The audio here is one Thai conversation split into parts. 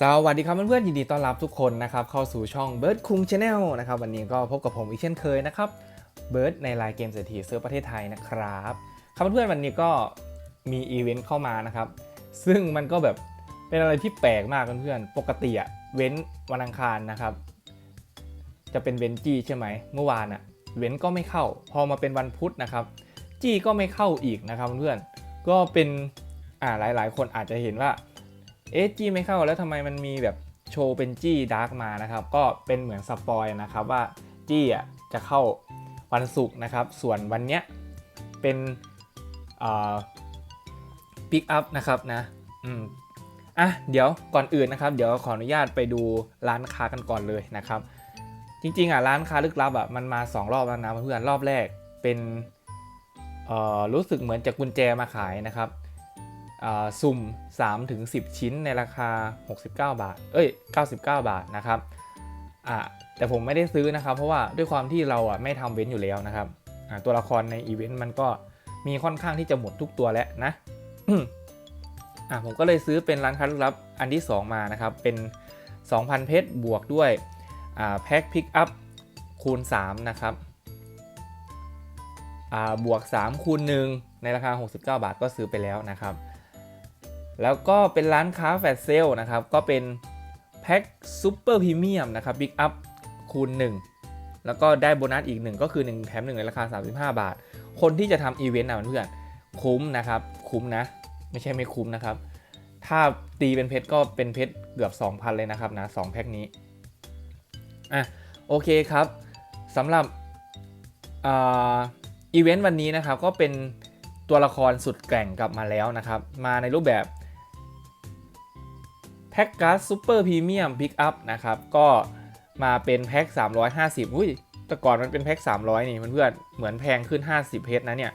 สวัสดีครับเพื่อนๆยินดีต้อนรับทุกคนนะครับเข้าสู่ช่อง Bird คุง Channel นะครับวันนี้ก็พบกับผมอีกเช่นเคยนะครับ Bird ในรายเกมเศรษฐีเซิร์ฟประเทศไทยนะครับครับเพื่อนๆวันนี้ก็มีอีเวนต์เข้ามานะครับซึ่งมันก็แบบเป็นอะไรที่แปลกมากเพื่อนๆปกติอะเว้นวันอังคารนะครับ จะเป็นเว้นจี้ใช่ไหมเมื่อวานอะเว้นก็ไม่เข้า พอมาเป็นวันพุธนะครับจี้ก็ไม่เข้าอีกนะครับเพื่อนๆก็เป็นอ่าหลายๆ คนอาจจะเห็นว่า เอจี้ไม่เข้าแล้วทำไมมันมีแบบโชว์เป็นจี้ดาร์กมานะครับ ก็เป็นเหมือนสปอยนะครับว่าจี้อะจะเข้าวันศุกร์นะครับ ส่วนวันเนี้ยเป็นปิกอัพนะครับนะอืมอะเดี๋ยวก่อนอื่นนะครับ เดี๋ยวขออนุญาตไปดูร้านค้ากันก่อนเลยนะครับ จริงๆอะร้านค้าลึกลับอะมันมา 2 รอบแล้วนะเพื่อนรอบแรกเป็นเอ่อรู้สึกเหมือนจะกุญแจมาขายนะครับ สุ่ม3ถึง10 ชิ้นในราคา 69 บาท เอ้ย 99 บาทนะครับอ่าแต่ผมไม่ได้ซื้อนะครับ เพราะว่าด้วยความที่เราอะไม่ทำเว้นอยู่แล้วนะครับตัวละครในอีเวนต์มันก็มีค่อนข้างที่จะหมดทุกตัวแล้วนะอ่าผมก็เลยซื้อเป็นร้านค้าลึกลับอันที่ 2 มานะครับ เป็น 2,000 เพชรบวกด้วยอ่าแพ็คพิกอัพคูณ 3 นะครับอ่าบวก 3 คูณ 1 ในราคา 69 บาทก็ซื้อไปแล้วนะครับ แล้วก็เป็นร้านค้าแฟลชเซลนะครับ ก็เป็นแพ็คซูเปอร์พรีเมียมนะครับบิ๊กอัพคูณ 1 แล้วก็ได้โบนัสอีก 1 ก็คือ 1 แถม 1 ในราคา 35 บาท คนที่จะทำอีเวนต์นะเพื่อนคุ้มนะครับ คุ้มนะ ไม่ใช่ไม่คุ้มนะครับ ถ้าตีเป็นเพชรก็เป็นเพชรเกือบ 2,000 เลยนะครับนะ2แพ็คนี้อะโอเคครับสำหรับอีเวนต์วันนี้นะครับก็เป็นตัวละครสุดแกร่งกลับมาแล้วนะครับ มาในรูปแบบ แพ็กการ์ดซูเปอร์พรีเมียมพิกอัพนะครับ ก็มาเป็นแพ็ก350อุ้ยแต่ก่อนมันเป็นแพ็ก300 นี่เพื่อนๆเหมือนแพงขึ้น 50 เพชรนะเนี่ย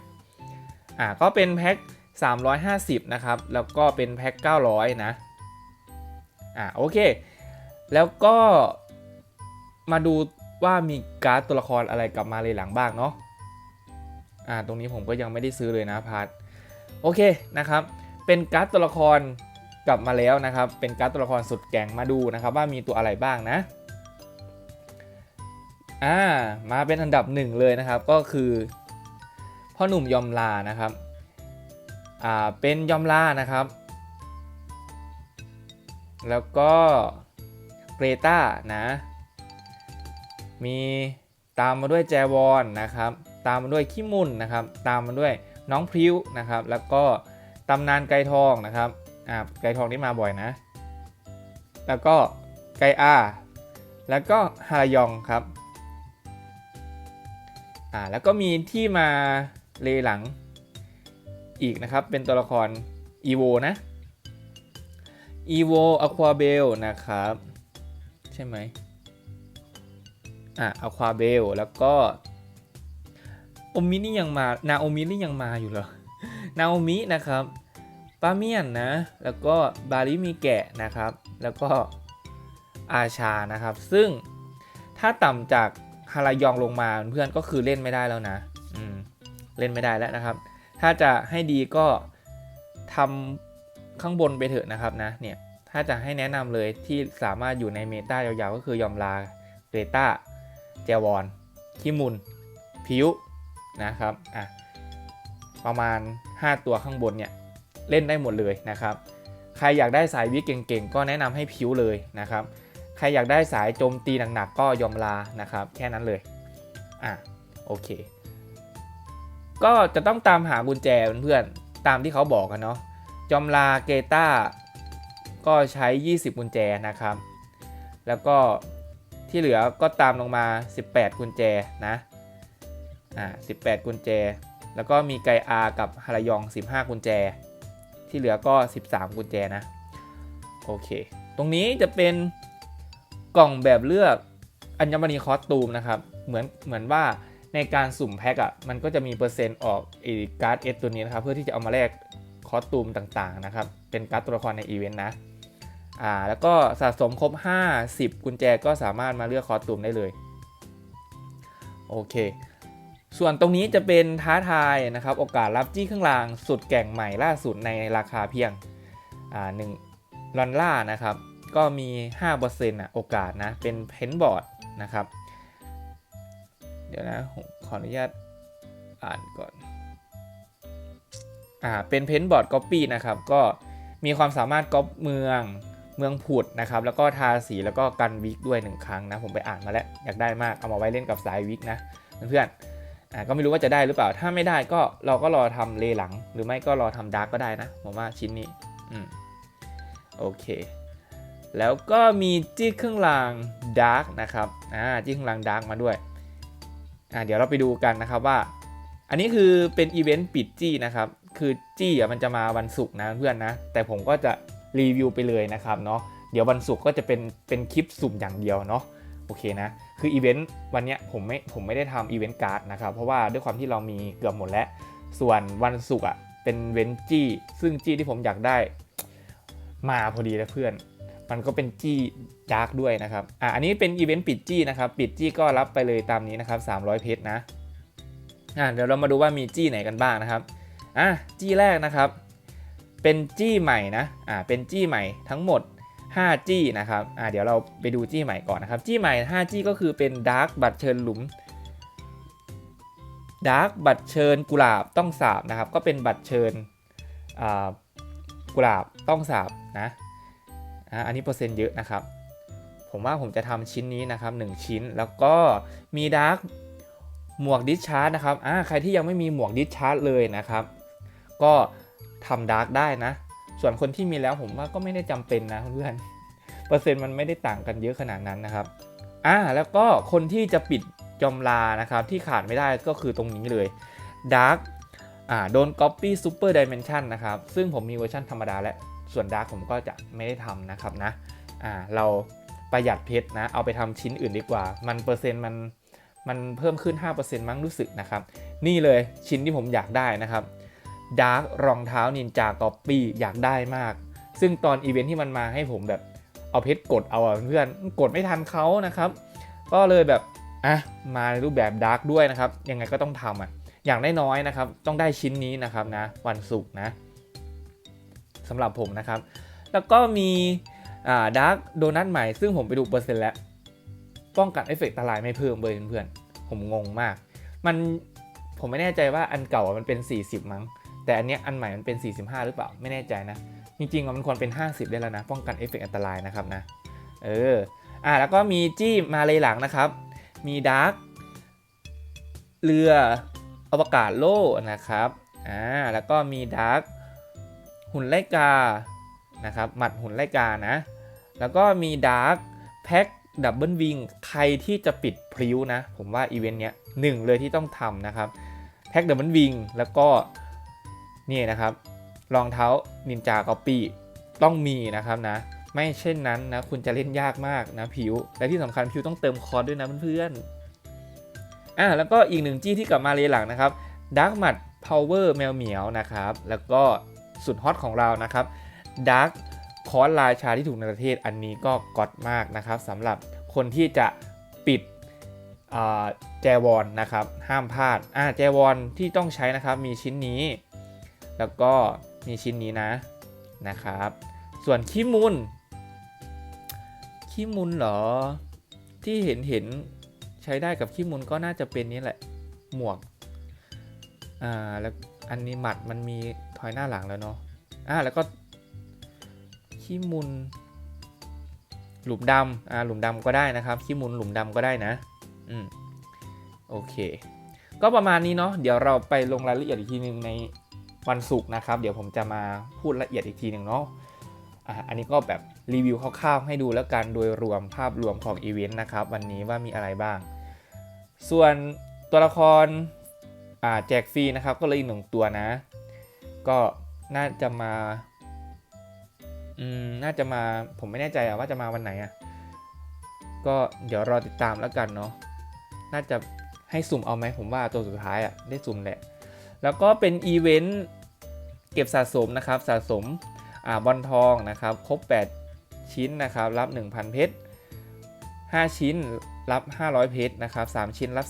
อ่าก็เป็นแพ็ก350 นะครับ แล้วก็เป็นแพ็ก900 นะ อ่าโอเค แล้วก็มาดูว่ามีการ์ดตัวละครอะไรกลับมาเลยหลังบ้างเนาะ อ่า ตรงนี้ผมก็ยังไม่ได้ซื้อเลยนะพาร์ท โอเคนะครับ เป็นการ์ดตัวละคร กลับมาแล้วนะครับ เป็นการ์ดตัวละครสุดแก่งมาดูนะครับ ว่ามีตัวอะไรบ้างนะอ่ามาเป็นอันดับหนึ่งเลยนะครับ ก็คือพ่อหนุ่มยอมลานะครับอ่าเป็นยอมลานะครับ แล้วก็เกรตานะมีตามมาด้วยแจวอนนะครับ ตามมาด้วยขี้มุนนะครับ ตามมาด้วยน้องพริ้วนะครับ แล้วก็ตำนานไก่ทองนะครับ อ่าไก่ทองนี่มาบ่อยนะ แล้วก็ไก่อา แล้วก็ฮารายองครับอ่าแล้วก็มีที่มาเลหลังอีกนะครับ เป็นตัวละครอีโวนะอีโวอควาเบลนะครับ ใช่ไหมอะอควาเบลแล้วก็โอมินี่ยังมานาโอมินี่ยังมาอยู่เหรอนาโอมินะครับ ปาเมียนนะ แล้วก็บาริมีแกะนะครับ แล้วก็อาชานะครับ ซึ่งถ้าต่ำจากฮารายองลงมาเพื่อนก็คือเล่นไม่ได้แล้วนะ อืม เล่นไม่ได้แล้วนะครับ ถ้าจะให้ดีก็ทำข้างบนไปเถอะนะครับนะ เนี่ย ถ้าจะให้แนะนำเลยที่สามารถอยู่ในเมตายาวๆ ก็คือยอมลาเรตาเจวอนคิมุน พิวนะครับ อะ ประมาณ 5 ตัวข้างบนเนี่ย เล่นได้หมดเลยนะครับ ใครอยากได้สายวิกเก่งๆ ก็แนะนำให้พิวเลยนะครับ ใครอยากได้สายโจมตีหนักๆ ก็ยอมลานะครับ แค่นั้นเลย อะโอเค ก็จะต้องตามหากุญแจเพื่อนๆ ตามที่เขาบอกกันเนาะ ยอมลาเกต้าก็ใช้ 20 กุญแจนะครับ แล้วก็ที่เหลือก็ตามลงมา 18 กุญแจนะ อ่า 18 กุญแจ แล้วก็มีไกอากับฮารายอง 15 กุญแจ ที่เหลือก็ 13 กุญแจนะ โอเค ตรงนี้จะเป็นกล่องแบบเลือกอัญมณีคอสตูมนะครับ เหมือนเหมือนว่าในการสุ่มแพ็กอะ่ะมันก็จะมีเปอร์เซ็นต์ออกอีการ์ดเอตัวนี้นะครับ เพื่อที่จะเอามาแลกคอสตูมต่างๆนะครับ เป็นการ์ดตัวละครในอีเวนต์นะอ่าแล้วก็สะสมครบ 50 กุญแจก็สามารถมาเลือกคอสตูมได้เลย โอเค ส่วนตรงนี้จะเป็นท้าทายนะครับ โอกาสรับจี้ข้างล่างสุดแก่งใหม่ล่าสุดในราคาเพียงอ่าหนึ่งลอนล่านะครับ ก็มี 5%อะโอกาสนะ เป็นเพนบอร์ดนะครับ เดี๋ยวนะขออนุญาตอ่านก่อนอ่าเป็นเพนบอร์ดก๊อปปี้นะครับ ก็มีความสามารถก๊อปเมืองเมืองผุดนะครับ แล้วก็ทาสีแล้วก็กันวิกด้วยหนึ่งครั้งนะ ผมไปอ่านมาแล้ว อยากได้มากเอามาไว้เล่นกับสายวิกนะเพื่อนๆ อ่าก็ไม่รู้ว่าจะได้หรือเปล่า ถ้าไม่ได้ก็เราก็รอทำเลหลัง หรือไม่ก็รอทำดาร์กก็ได้นะ ผมว่าชิ้นนี้ อืม โอเค แล้วก็มีจี้เครื่องรางดาร์กนะครับ อ่า จี้เครื่องรางดาร์กมาด้วย อ่า เดี๋ยวเราไปดูกันนะครับว่า อันนี้คือเป็นอีเวนต์ปิดจี้นะครับ คือจี้อะมันจะมาวันศุกร์นะเพื่อนนะ แต่ผมก็จะรีวิวไปเลยนะครับเนาะ เดี๋ยววันศุกร์ก็จะเป็นเป็นคลิปสุ่มอย่างเดียวเนาะ โอเคนะ คืออีเวนต์วันนี้ผมไม่ผมไม่ได้ทำอีเวนต์การ์ดนะครับ เพราะว่าด้วยความที่เรามีเกือบหมดแล้ว ส่วนวันศุกร์อะเป็นเวนจี้ ซึ่งจี้ที่ผมอยากได้ มาพอดีแล้วเพื่อน มันก็เป็นจี้ดาร์กด้วยนะครับ อะอันนี้เป็นอีเวนต์ปิดจี้นะครับ ปิดจี้ก็รับไปเลยตามนี้นะครับ 300 เพชรนะ อะเดี๋ยวเรามาดูว่ามีจี้ไหนกันบ้างนะครับ อะจี้แรกนะครับ เป็นจี้ใหม่นะ อ่าเป็นจี้ใหม่ทั้งหมด 5จี้นะครับอ่าเดี๋ยวเราไปดูจี้ใหม่ก่อนนะครับ จี้ใหม่5จี้ก็คือเป็นดาร์กบัตรเชิญหลุมดาร์กบัตรเชิญกุหลาบต้องสาบนะครับ ก็เป็นบัตรเชิญอ่ากุหลาบต้องสาบนะอ่าอันนี้เปอร์เซ็นต์เยอะนะครับ ผมว่าผมจะทำชิ้นนี้นะครับ 1 ชิ้น แล้วก็มีดาร์กหมวกดิสชาร์ดนะครับอ่าใครที่ยังไม่มีหมวกดิสชาร์ดเลยนะครับ ก็ทำดาร์กได้นะ ส่วนคนที่มีแล้วผมว่าก็ไม่ได้จำเป็นนะเพื่อนเปอร์เซ็นต์มันไม่ได้ต่างกันเยอะขนาดนั้นนะครับอ่าแล้วก็คนที่จะปิดจอมลานะครับที่ขาดไม่ได้ก็คือตรงนี้เลยดาร์กอ่าโดน Copy Super Dimension นะครับ ซึ่งผมมีเวอร์ชันธรรมดาและ ส่วนดาร์กผมก็จะไม่ได้ทำนะครับนะอ่าเราประหยัดเพชรนะ เอาไปทำชิ้นอื่นดีกว่า มันเปอร์เซ็นต์มันมันเพิ่มขึ้น 5%มั้งรู้สึกนะครับ นี่เลยชิ้นที่ผมอยากได้นะครับ ดาร์กรองเท้านินจากอปปี้อยากได้มาก ซึ่งตอนอีเวนท์ที่มันมาให้ผมแบบเอาเพชรกดเอาเพื่อนกดไม่ทันเขานะครับ ก็เลยแบบอะมาในรูปแบบดาร์กด้วยนะครับ ยังไงก็ต้องทำอะอย่างน้อยๆนะครับ ต้องได้ชิ้นนี้นะครับนะ วันศุกร์นะสำหรับผมนะครับ แล้วก็มีดาร์กโดนัทใหม่ซึ่งผมไปดูเปอร์เซ็นต์แล้ว ป้องกันเอฟเฟกต์ตลายไม่เพิ่มเลยเพื่อนๆผมงงมาก มันผมไม่แน่ใจว่าอันเก่ามันเป็น 40 มั้ง แต่อันเนี้ยอันใหม่มันเป็น 45 หรือเปล่า ไม่แน่ใจนะ จริงๆมันควรเป็น 50 ได้แล้วนะ ป้องกันเอฟเฟกต์อันตรายนะครับนะ เออ อ่าแล้วก็มีจี้มาเลยหลังนะครับ มีดาร์กเรืออวกาศโล่นะครับ อ่า แล้วก็มีดาร์กหุ่นไลกา นะครับ หมัดหุ่นไลกานะ แล้วก็มีดาร์กแพ็คดับเบิลวิง ใครที่จะปิดพริ้วนะ ผมว่าอีเวนต์เนี้ยหนึ่งเลยที่ต้องทำนะครับ แพ็คดับเบิลวิง แล้วก็ นี่นะครับรองเท้านินจากอปปี้ต้องมีนะครับนะ ไม่เช่นนั้นนะคุณจะเล่นยากมากนะผิว และที่สำคัญผิวต้องเติมคอร์สด้วยนะเพื่อนๆอ่าแล้วก็อีกหนึ่งจี้ที่กลับมาเลยหลังนะครับดาร์กมัดพาวเวอร์แมวเหมียวนะครับ แล้วก็สุดฮอตของเรานะครับดาร์กคอร์สราชาที่ถูกในประเทศอันนี้ก็กอตมากนะครับสำหรับคนที่จะปิดแจวอนนะครับ ห้ามพลาดอ่าแจวอนที่ต้องใช้นะครับ มีชิ้นนี้ แล้วก็มีชิ้นนี้นะนะครับ ส่วนขี้มุนขี้มุนเหรอ ที่เห็นเห็นใช้ได้กับขี้มุนก็น่าจะเป็นนี้แหละ หมวกอ่าแล้วอันนี้หมัดมันมีถอยหน้าหลังแล้วเนาะอ่าแล้วก็ขี้มุนหลุมดำอ่าหลุมดำก็ได้นะครับขี้มุนหลุมดำก็ได้นะอืมโอเค ก็ประมาณนี้เนาะเดี๋ยวเราไปลงรายละเอียดอีกทีหนึ่งใน วันศุกร์นะครับ เดี๋ยวผมจะมาพูดละเอียดอีกทีหนึ่งเนาะอันนี้ก็แบบรีวิวคร่าวๆให้ดูแล้วกันโดยรวมภาพรวมของอีเวนต์นะครับ วันนี้ว่ามีอะไรบ้าง ส่วนตัวละครแจกฟรีนะครับ ก็เลยอีกหนึ่งตัวนะ ก็น่าจะมาอืมน่าจะมาผมไม่แน่ใจอะว่าจะมาวันไหนอะก็เดี๋ยวรอติดตามแล้วกันเนาะน่าจะให้สุ่มเอาไหมผมว่าตัวสุดท้ายอะได้สุ่มแหละ แล้วก็เป็นอีเวนต์เก็บสะสมนะครับสะสมอบอลทองนะครับครบ 8 ชิ้นนะครับรับ 1,000 เพชร 5 ชิ้นรับ 500 เพชรนะครับ3ชิ้นรับ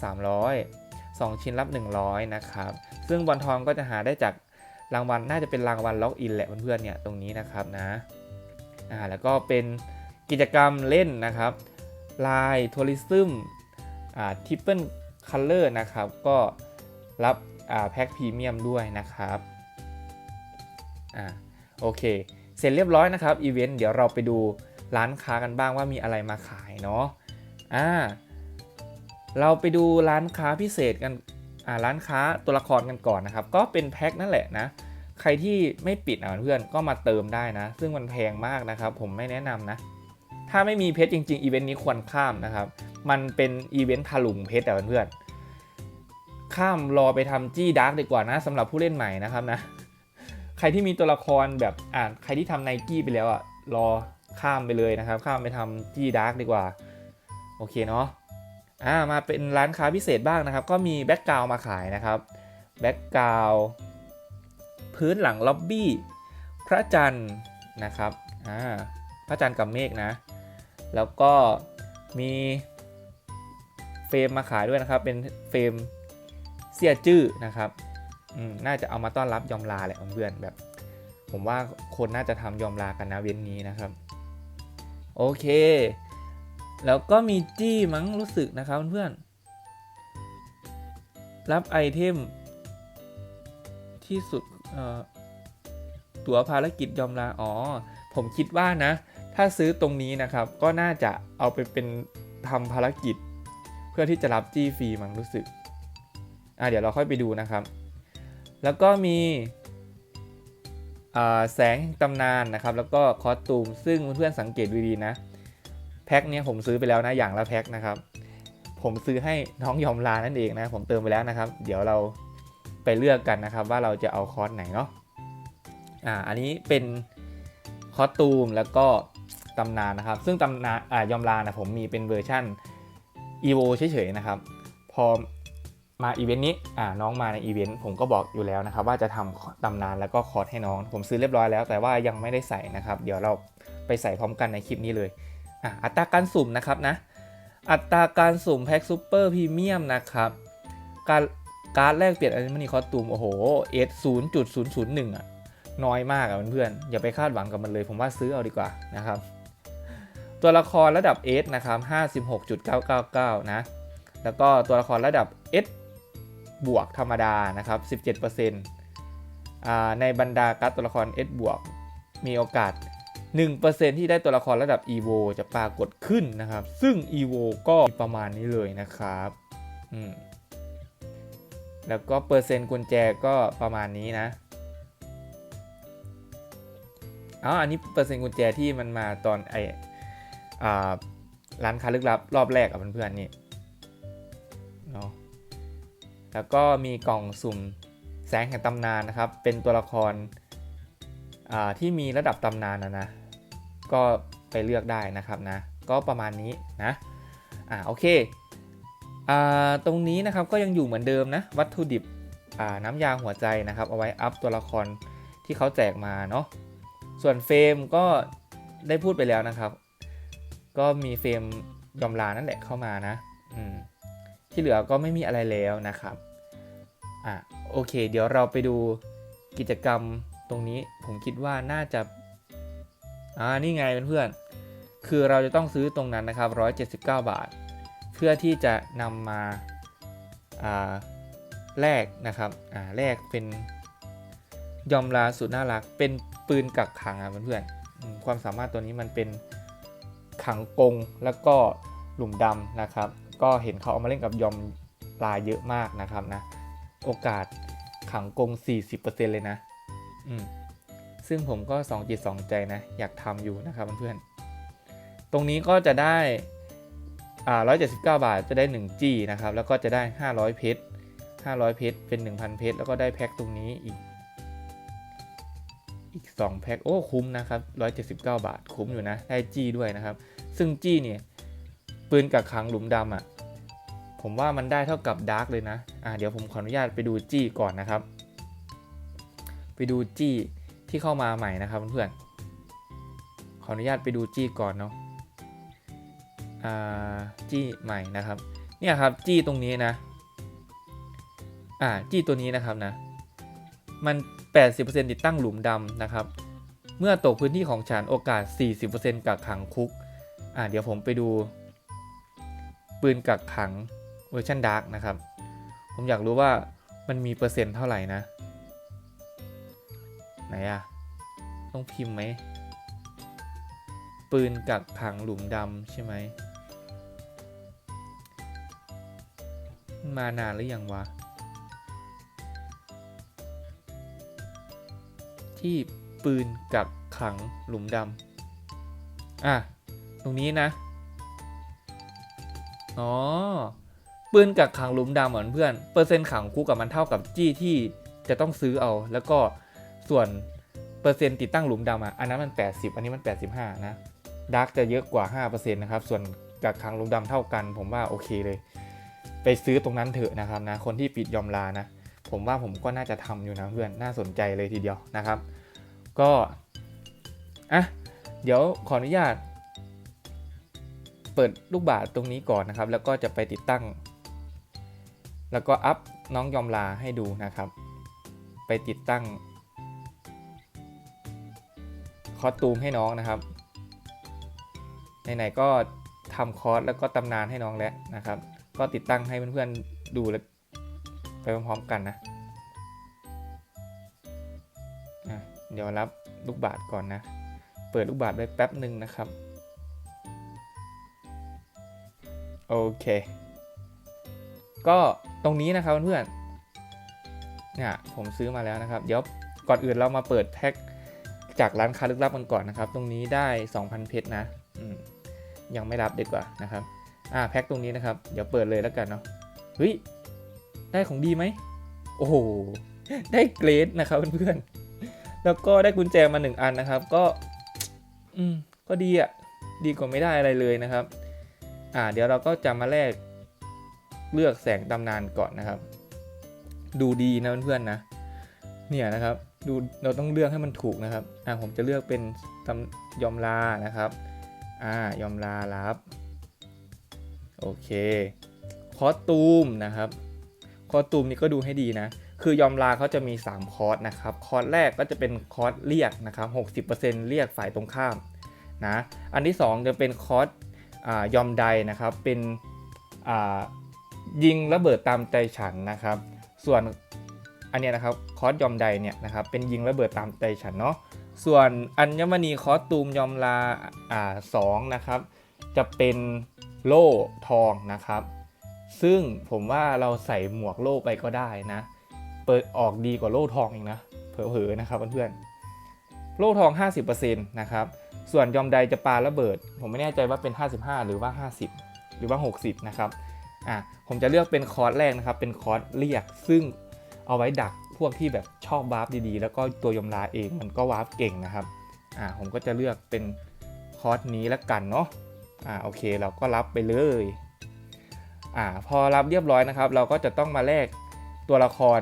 300 2 ชิ้นรับ 100 นะครับ ซึ่งบอลทองก็จะหาได้จากรางวัลน่าจะเป็นรางวัลล็อกอินแหละเพื่อนๆเนี่ยตรงนี้นะครับนะอ่าแล้วก็เป็นกิจกรรมเล่นนะครับลายทัวริซึมอ่าทิปเปิลคัลเลอร์นะครับ ก็รับ แพ็คพรีเมียมด้วยนะครับอ่าโอเค เสร็จเรียบร้อยนะครับอีเวนต์เดี๋ยวเราไปดูร้านค้ากันบ้างว่ามีอะไรมาขายเนาะอ่าเราไปดูร้านค้าพิเศษกันอ่าร้านค้าตัวละครกันก่อนนะครับ ก็เป็นแพ็คนั่นแหละนะ ใครที่ไม่ปิดอะเพื่อนก็มาเติมได้นะ ซึ่งมันแพงมากนะครับ ผมไม่แนะนำนะ ถ้าไม่มีเพชรจริงๆอีเวนต์นี้ควรข้ามนะครับ มันเป็นอีเวนต์ถลุงเพชรแต่เพื่อนๆ ข้ามรอไปทำจี้ดาร์กดีกว่านะสำหรับผู้เล่นใหม่นะครับนะ ใครที่มีตัวละครแบบอ่าใครที่ทำไนกี้ไปแล้วอะรอข้ามไปเลยนะครับ ข้ามไปทำจี้ดาร์กดีกว่า โอเคเนาะอ่ามาเป็นร้านค้าพิเศษบ้างนะครับ ก็มีแบ็กกราวมาขายนะครับแบ็กกราวพื้นหลังล็อบบี้พระจันทร์นะครับอ่าพระจันทร์กับเมฆนะ แล้วก็มีเฟรมมาขายด้วยนะครับ เป็นเฟรม เสียจื้อนะครับน่าจะเอามาต้อนรับยอมลาแหละเพื่อนๆแบบ ผมว่าคนน่าจะทำยอมลากันนะเว้นนี้นะครับ โอเค แล้วก็มีจี้มั้งรู้สึกนะครับเพื่อนๆรับไอเทมที่สุดเอ่อตั๋วภารกิจยอมลาอ๋อ ผมคิดว่านะ ถ้าซื้อตรงนี้นะครับ ก็น่าจะเอาไปเป็นทำภารกิจ เพื่อที่จะรับจี้ฟรีมั้งรู้สึก อะเดี๋ยวเราค่อยไปดูนะครับ แล้วก็มีแสงตำนานนะครับ แล้วก็คอสตูม ซึ่งเพื่อนๆสังเกตดีๆนะ แพ็คเนี้ยผมซื้อไปแล้วนะ อย่างละแพ็คนะครับ ผมซื้อให้น้องยอมลานั่นเองนะ ผมเติมไปแล้วนะครับ เดี๋ยวเราไปเลือกกันนะครับ ว่าเราจะเอาคอร์สไหนเนาะ อ่า อันนี้เป็นคอสตูมแล้วก็ตำนานนะครับ ซึ่งตำนานอ่ายอมลานะผมมีเป็นเวอร์ชั่น EVO เฉยๆนะครับ พอ มาอีเวนต์นี้อ่าน้องมาในอีเวนต์ผมก็บอกอยู่แล้วนะครับ ว่าจะทำตำนานแล้วก็คอร์สให้น้อง ผมซื้อเรียบร้อยแล้ว แต่ว่ายังไม่ได้ใส่นะครับ เดี๋ยวเราไปใส่พร้อมกันในคลิปนี้เลยอะอัตราการสุ่มนะครับนะ อัตราการสุ่มแพ็กซูเปอร์พรีเมียมนะครับการการดแลกเปลี่ยนอันนี้คอสตูมโอ้โหเอสศูนย์จุดศูนย์ศูนย์หนึ่งอะน้อยมากอะเพื่อนๆอย่าไปคาดหวังกับมันเลย ผมว่าซื้อเอาดีกว่านะครับ ตัวละครระดับ S นะครับ56.999นะแล้วก็ตัวละครระดับ S บวกธรรมดานะครับ 17%ในบรรดาการ์ดตัวละคร S บวกมีโอกาส 1%ที่ได้ตัวละครระดับ EVO จะปรากฏขึ้นนะครับ ซึ่ง EVO ก็ประมาณนี้เลยนะครับอืมแล้วก็เปอร์เซ็นต์กุญแจก็ประมาณนี้นะอ๋ออันนี้เปอร์เซ็นต์กุญแจที่มันมาตอนไอร้านค้าลึกลับรอบแรกกับเพื่อนๆนี่เนาะ แล้วก็มีกล่องสุ่มแสงแห่งตำนานนะครับ เป็นตัวละครที่มีระดับตำนานนะนะ ก็ไปเลือกได้นะครับนะ ก็ประมาณนี้นะ อ่าโอเค อ่าตรงนี้นะครับก็ยังอยู่เหมือนเดิมนะ วัตถุดิบ อ่าน้ำยาหัวใจนะครับ เอาไว้อัพตัวละครที่เขาแจกมาเนาะ ส่วนเฟรมก็ได้พูดไปแล้วนะครับ ก็มีเฟรมยอมลานั่นแหละเข้ามานะ อืม ที่เหลือก็ไม่มีอะไรแล้วนะครับอะโอเค เดี๋ยวเราไปดูกิจกรรมตรงนี้ผมคิดว่าน่าจะอ่านี่ไงเพื่อนๆคือเราจะต้องซื้อตรงนั้นนะครับ 179 บาท เพื่อที่จะนำมาอ่าแลกนะครับอ่าแลกเป็นยอมลาสุดน่ารัก เป็นปืนกักขังอะเพื่อนๆความสามารถตัวนี้มันเป็นขังกงแล้วก็หลุมดำนะครับ ก็เห็นเขาเอามาเล่นกับยอมลาเยอะมากนะครับนะ โอกาสขังกง 40%เลยนะ อืม ซึ่งผมก็สองจิตสองใจนะ อยากทำอยู่นะครับเพื่อนๆ ตรงนี้ก็จะได้ อ่า 179 บาทจะได้1จี้นะครับ แล้วก็จะได้ 500 เพชร 500 เพชร เป็น 1,000 เพชร แล้วก็ได้แพ็คตรงนี้อีก อีก 2 แพ็ค โอ้ คุ้มนะครับ 179 บาท คุ้มอยู่นะ ได้จี้ด้วยนะครับ ซึ่งจี้เนี่ย ปืนกับขังหลุมดำอะ ผมว่ามันได้เท่ากับดาร์กเลยนะ อ่าเดี๋ยวผมขออนุญาตไปดูจี้ก่อนนะครับ ไปดูจี้ที่เข้ามาใหม่นะครับเพื่อนๆ ขออนุญาตไปดูจี้ก่อนเนาะ อ่า จี้ใหม่นะครับ เนี่ยครับจี้ตรงนี้นะ อ่า จี้ตัวนี้นะครับนะ มัน 80%ติดตั้งหลุมดำนะครับ เมื่อตกพื้นที่ของฉันโอกาส 40%กักขังคุก อ่าเดี๋ยวผมไปดู ปืนกักขังเวอร์ชันดาร์กนะครับ ผมอยากรู้ว่ามันมีเปอร์เซ็นต์เท่าไหร่นะ ไหนอะต้องพิมพ์ไหม ปืนกักขังหลุมดำใช่ไหม มานานหรือยังวะ ที่ปืนกักขังหลุมดำอะ ตรงนี้นะ อ๋อ ปืนกักขังหลุมดำเหมือนเพื่อน เปอร์เซ็นต์ขังคุกกับมันเท่ากับจี้ที่จะต้องซื้อเอา แล้วก็ส่วนเปอร์เซ็นต์ติดตั้งหลุมดำอะ อันนั้นมัน 80 อันนี้มัน 85 นะดาร์กจะเยอะกว่า 5%นะครับ ส่วนกักขังหลุมดำเท่ากัน ผมว่าโอเคเลย ไปซื้อตรงนั้นเถอะนะครับนะ คนที่ปิดยอมลานะ ผมว่าผมก็น่าจะทำอยู่นะเพื่อน น่าสนใจเลยทีเดียวนะครับ ก็ อะ เดี๋ยวขออนุญาต เปิดลูกบาศตรงนี้ก่อนนะครับ แล้วก็จะไปติดตั้ง แล้วก็อัพน้องยอมลาให้ดูนะครับ ไปติดตั้งคอสตูมให้น้องนะครับไหนๆก็ทำคอร์สแล้วก็ตำนานให้น้องแล้วนะครับ ก็ติดตั้งให้เพื่อนๆดูแล้วไปพร้อมๆกันนะะเดี๋ยวรับลูกบาศก์ก่อนนะ เปิดลูกบาศก์ไว้แป๊บหนึ่งนะครับ โอเค ก็ตรงนี้นะครับเพื่อนๆเนี่ยผมซื้อมาแล้วนะครับ เดี๋ยวก่อนอื่นเรามาเปิดแพ็คจากร้านค้าลึกลับกันก่อนนะครับ ตรงนี้ได้ 2,000 เพชรนะยังไม่รับดีกว่านะครับ อ่าแพ็คตรงนี้นะครับ เดี๋ยวเปิดเลยแล้วกันเนาะ เฮ้ย ได้ของดีไหม โอ้โห ได้เกรดนะครับเพื่อนๆ แล้วก็ได้กุญแจมาหนึ่งอันนะครับ ก็ อืม ก็ดีอะ่ะ ดีกว่าไม่ได้อะไรเลยนะครับ อ่าเดี๋ยวเราก็จะมาแลกเลือกแสงตำนานก่อนนะครับ ดูดีนะเพื่อนๆนะเนี่ยนะครับดูเราต้องเลือกให้มันถูกนะครับอ่าผมจะเลือกเป็นตำยอมลานะครับอ่ายอมลารับโอเคคอสตูมนะครับคอสตูมนี่ก็ดูให้ดีนะ คือยอมลาเขาจะมี 3 คอร์สนะครับ คอร์สแรกก็จะเป็นคอร์สเรียกนะครับ 60%เรียกฝ่ายตรงข้ามนะ อันที่ 2 จะเป็นคอร์ส ยอมใดนะครับ เป็นยิงระเบิดตามใจฉันนะครับ ส่วนอันนี้นะครับคอสยอมใดเนี่ยนะครับเป็นยิงระเบิดตามใจฉันเนาะส่วนอัญมณีคอสตูมยอมลาอ่าสองนะครับ จะเป็นโล่ทองนะครับ ซึ่งผมว่าเราใส่หมวกโล่ไปก็ได้นะ เปิดออกดีกว่าโล่ทองอีกนะเผลอๆนะครับเพื่อนๆ โล่ทอง 50%นะครับ ส่วนยอมใดจะปาระเบิด ผมไม่แน่ใจว่าเป็น 55 หรือว่า 50 หรือว่า 60 นะครับอะผมจะเลือกเป็นคอร์สแรกนะครับ เป็นคอร์สเรียก ซึ่งเอาไว้ดักพวกที่แบบชอบวาร์ปดีๆ แล้วก็ตัวยมลาเองมันก็วาร์ปเก่งนะครับอ่าผมก็จะเลือกเป็นคอร์สนี้แล้วกันเนาะอ่าโอเคเราก็รับไปเลยอ่าพอรับเรียบร้อยนะครับ เราก็จะต้องมาแลกตัวละคร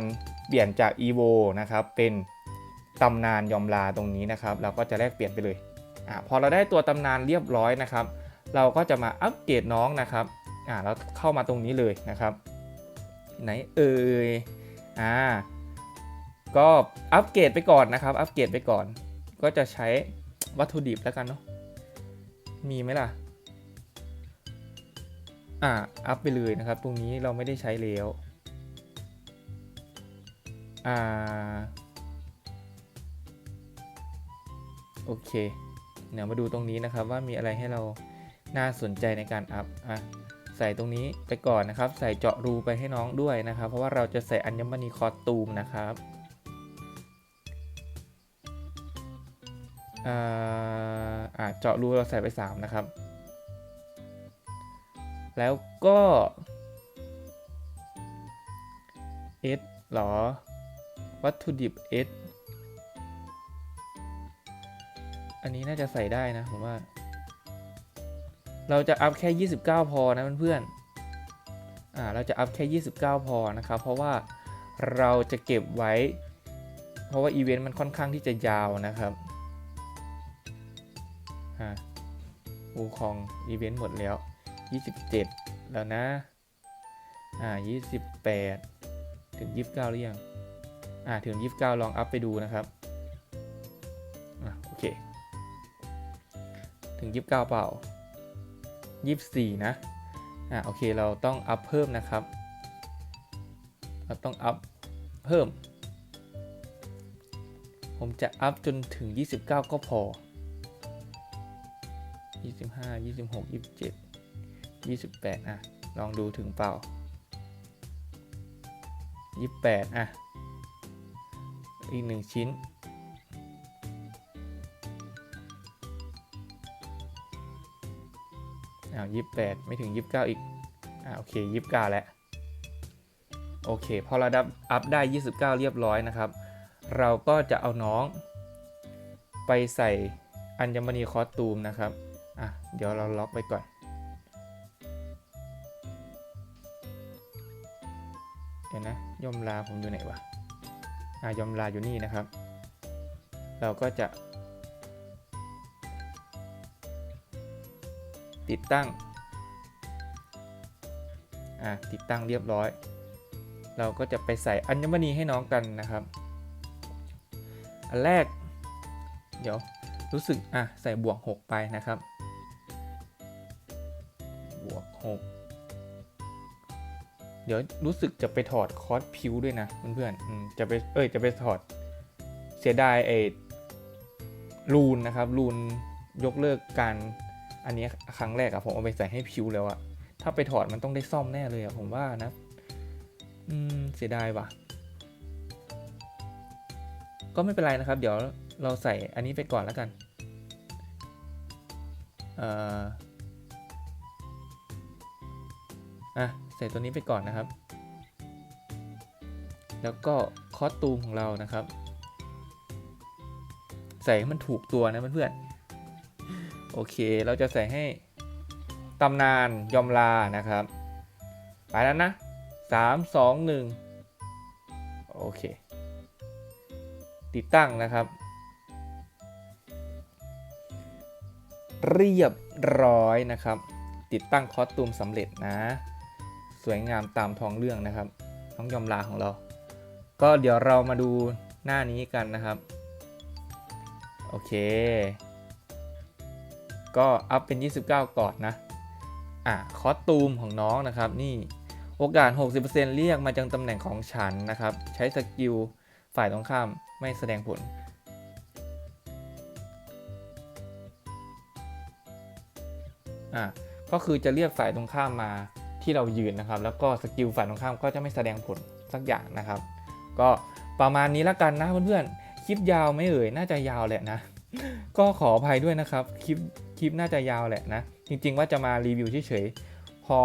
เปลี่ยนจาก EVO นะครับเป็น ตำนานยอมลาตรงนี้นะครับ เราก็จะแลกเปลี่ยนไปเลยอ่าพอเราได้ตัวตำนานเรียบร้อยนะครับ เราก็จะมาอัปเกรดน้องนะครับอ่าเราเข้ามาตรงนี้เลยนะครับ ไหนเอ่ยอ่าก็อัปเกรดไปก่อนนะครับ อัปเกรดไปก่อน ก็จะใช้วัตถุดิบแล้วกันเนาะมีไหมล่ะอ่าอัพไปเลยนะครับ ตรงนี้เราไม่ได้ใช้แล้วอ่า โอเคเดี๋ยวมาดูตรงนี้นะครับว่ามีอะไรให้เราน่าสนใจในการอัพอะใส่ตรงนี้ไปก่อนนะครับ ใส่เจาะรูไปให้น้องด้วยนะครับ เพราะว่าเราจะใส่อัญมณีคอสตูมนะครับอ่าอ่าเจาะรูเราใส่ไป 3 นะครับ แล้วก็ S หรอ วัตถุดิบ S อันนี้น่าจะใส่ได้นะผมว่า เราจะอัพแค่ 29 พอนะเพื่อนๆอ่าเราจะอัพแค่ 29 พอนะครับ เพราะว่าเราจะเก็บไว้ เพราะว่าอีเวนต์มันค่อนข้างที่จะยาวนะครับอ่าอูคองอีเวนต์หมดแล้ว 27 แล้วนะอ่า28 ถึง 29 หรือยังอ่าถึง 29 ลองอัพไปดูนะครับ ง 29 เปล่า 24 นะ อะโอเคเราต้องอัพเพิ่มนะครับ เราต้องอัพเพิ่ม ผมจะอัพจนถึง 29 ก็พอ 25 26 27 28 อะ ลองดูถึงเปล่า 28 อะ อีกหนึ่งชิ้น อ้าวยี่แปดไม่ถึงยี่สิบเก้าอีกอ่าโอเคยี่สิบเก้าแล้วโอเคพอเราดับอัพได้29เก้าเรียบร้อยนะครับ เราก็จะเอาน้อง ไปใส่อัญมณีคอสตูมนะครับอะเดี๋ยวเราล็อกไว้ก่อนเดี๋ยวนะยมลาผมอยู่ไหนวะอะยมลาอยู่นี่นะครับ เราก็จะ ติดตั้งอะติดตั้งเรียบร้อย เราก็จะไปใส่อัญมณีให้น้องกันนะครับ อันแรก เดี๋ยวรู้สึกอะใส่บวก 6 ไปนะครับ บวก 6 เดี๋ยวรู้สึกจะไปถอดคอสพิวด้วยนะเพื่อนๆจะไปเอ้ยจะไปถอดเสียดายไอ้รูนนะครับรูนยกเลิกการ อันนี้ครั้งแรกอะผมเอาไปใส่ให้พิวแล้วอะถ้าไปถอดมันต้องได้ซ่อมแน่เลยอะผมว่านะ อืมเสียดายว่ะ ก็ไม่เป็นไรนะครับ เดี๋ยวเราใส่อันนี้ไปก่อนแล้วกันเอ่ออะใส่ตัวนี้ไปก่อนนะครับ แล้วก็คอสตูมของเรานะครับ ใส่ให้มันถูกตัวนะเพื่อนๆ โอเค เราจะใส่ให้ตำนานยอมลานะครับ ไปแล้วนะ3 2 1โอเค ติดตั้งนะครับ เรียบร้อยนะครับ ติดตั้งคอสตูมสำเร็จนะ สวยงามตามท้องเรื่องนะครับน้องยอมลาของเรา ก็เดี๋ยวเรามาดูหน้านี้กันนะครับ โอเค ก็อัพเป็น 29 ก่อนนะ อะคอสตูมของน้องนะครับ นี่โอกาส 60%เรียกมาจากตำแหน่งของฉันนะครับ ใช้สกิลฝ่ายตรงข้ามไม่แสดงผล อะก็คือจะเรียกฝ่ายตรงข้ามมาที่เรายืนนะครับ แล้วก็สกิลฝ่ายตรงข้ามก็จะไม่แสดงผลสักอย่างนะครับ ก็ประมาณนี้ละกันนะเพื่อนๆ คลิปยาวไหม่เอ่ย น่าจะยาวแหละนะ ก็ขออภัยด้วยนะครับ คลิป คลิปน่าจะยาวแหละนะ จริง ๆ ว่าจะมารีวิวเฉยๆพอ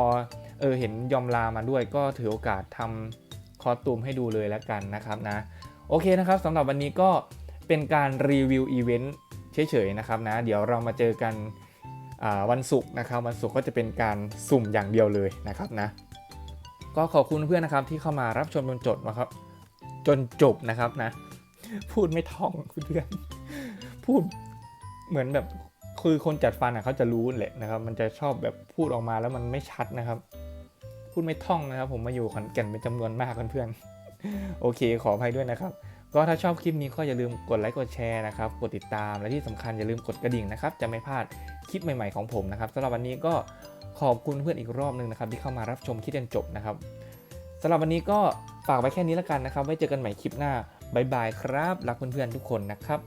เออเห็นยอมลามาด้วย ก็ถือโอกาสทำคอสตูมให้ดูเลยแล้วกันนะครับนะ โอเคนะครับสำหรับวันนี้ก็เป็นการรีวิวอีเวนต์เฉยๆนะครับนะ เดี๋ยวเรามาเจอกันวันศุกร์นะครับวันศุกร์ก็จะเป็นการสุ่มอย่างเดียวเลยนะครับนะ ก็ขอบคุณเพื่อนนะครับที่เข้ามารับชมจนจบนะครับ จนจบนะครับนะ พูดไม่ท่องเพื่อนพูดเหมือนแบบ คือคนจัดฟันอะเขาจะรู้แหละนะครับ มันจะชอบแบบพูดออกมาแล้วมันไม่ชัดนะครับ พูดไม่ท่องนะครับ ผมมาอยู่ขอนแก่นเป็นจำนวนมากเพื่อนๆโอเค ขออภัยด้วยนะครับก็ถ้าชอบคลิปนี้ก็อย่าลืมกดไลค์กดแชร์นะครับ กดติดตามและที่สำคัญอย่าลืมกดกระดิ่งนะครับ จะไม่พลาดคลิปใหม่ๆของผมนะครับสำหรับวันนี้ก็ขอบคุณเพื่อนอีกรอบหนึ่งนะครับ ที่เข้ามารับชมคลิปจนจบนะครับสำหรับวันนี้ก็ฝากไว้แค่นี้แล้วกันนะครับ ไว้เจอกันใหม่คลิปหน้าบ๊ายบายครับ รักเพื่อนๆทุกคนนะครับ